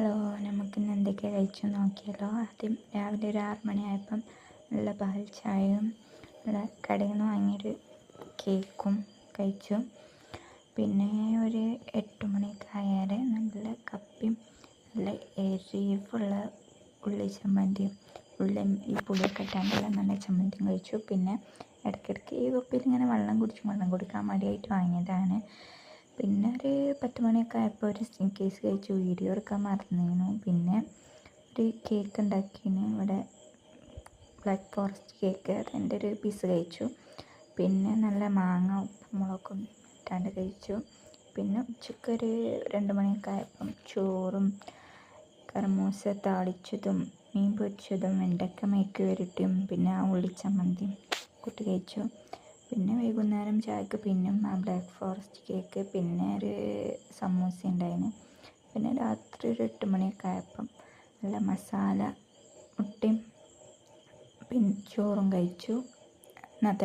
Hello നമുക്കിന്ന് എന്തൊക്കെയാണ് കഴിച്ചു നോക്കിയല്ലോ? ആദ്യം രാവിലെ ഒരു ആറ് മണിയായപ്പം നല്ല പാൽ ചായയും നല്ല കടയിൽ നിന്ന് വാങ്ങിയൊരു കേക്കും കഴിച്ചു. പിന്നെ ഒരു എട്ട് മണിയൊക്കെ ആയാൽ നല്ല കപ്പിയും നല്ല എരിവുള്ള ഉള്ളി ചമ്മന്തിയും ഉള്ളി ഈ പുളിയൊക്കെ ഇട്ടാണ്ടുള്ള നല്ല ചമ്മന്തിയും കഴിച്ചു. പിന്നെ ഇടയ്ക്കിടയ്ക്ക് ഈ കുപ്പിയിൽ ഇങ്ങനെ വെള്ളം കുടിച്ചും വെള്ളം കുടിക്കാൻ മടിയായിട്ട് വാങ്ങിയതാണ്. പിന്നെ ഒരു പത്ത് മണിയൊക്കെ ആയപ്പോൾ ഒരു കേസ് കഴിച്ചു വീഡിയോ എടുക്കാൻ മറന്നിരുന്നു പിന്നെ ഒരു കേക്ക് ഉണ്ടാക്കിന്. ഇവിടെ ബ്ലാക്ക് ഫോറസ്റ്റ് കേക്ക് അതിന്റെ ഒരു പീസ് കഴിച്ചു. പിന്നെ നല്ല മാങ്ങ ഉപ്പും മുളകും ഇട്ടാണ്ട് കഴിച്ചു. പിന്നെ ഉച്ചയ്ക്ക് ഒരു രണ്ട് മണിയൊക്കെ ആയപ്പം ചോറും കർമൂസ താളിച്ചതും മീൻ പൊരിച്ചതും വെണ്ടയ്ക്ക മെഴുക്ക് വരട്ടിയും പിന്നെ ആ ഉള്ളിച്ചമ്മന്തിയും കൂട്ടി കഴിച്ചു. പിന്നെ വൈകുന്നേരം ചായക്ക് പിന്നും ആ ബ്ലാക്ക് ഫോറസ്റ്റ് കേക്ക് പിന്നെ ഒരു സമൂസ ഉണ്ടായിന്. പിന്നെ രാത്രി ഒരു എട്ട് മണിയൊക്കെ ആയപ്പം നല്ല മസാല മുട്ടയും പിന്നെ ചോറും കഴിച്ചു.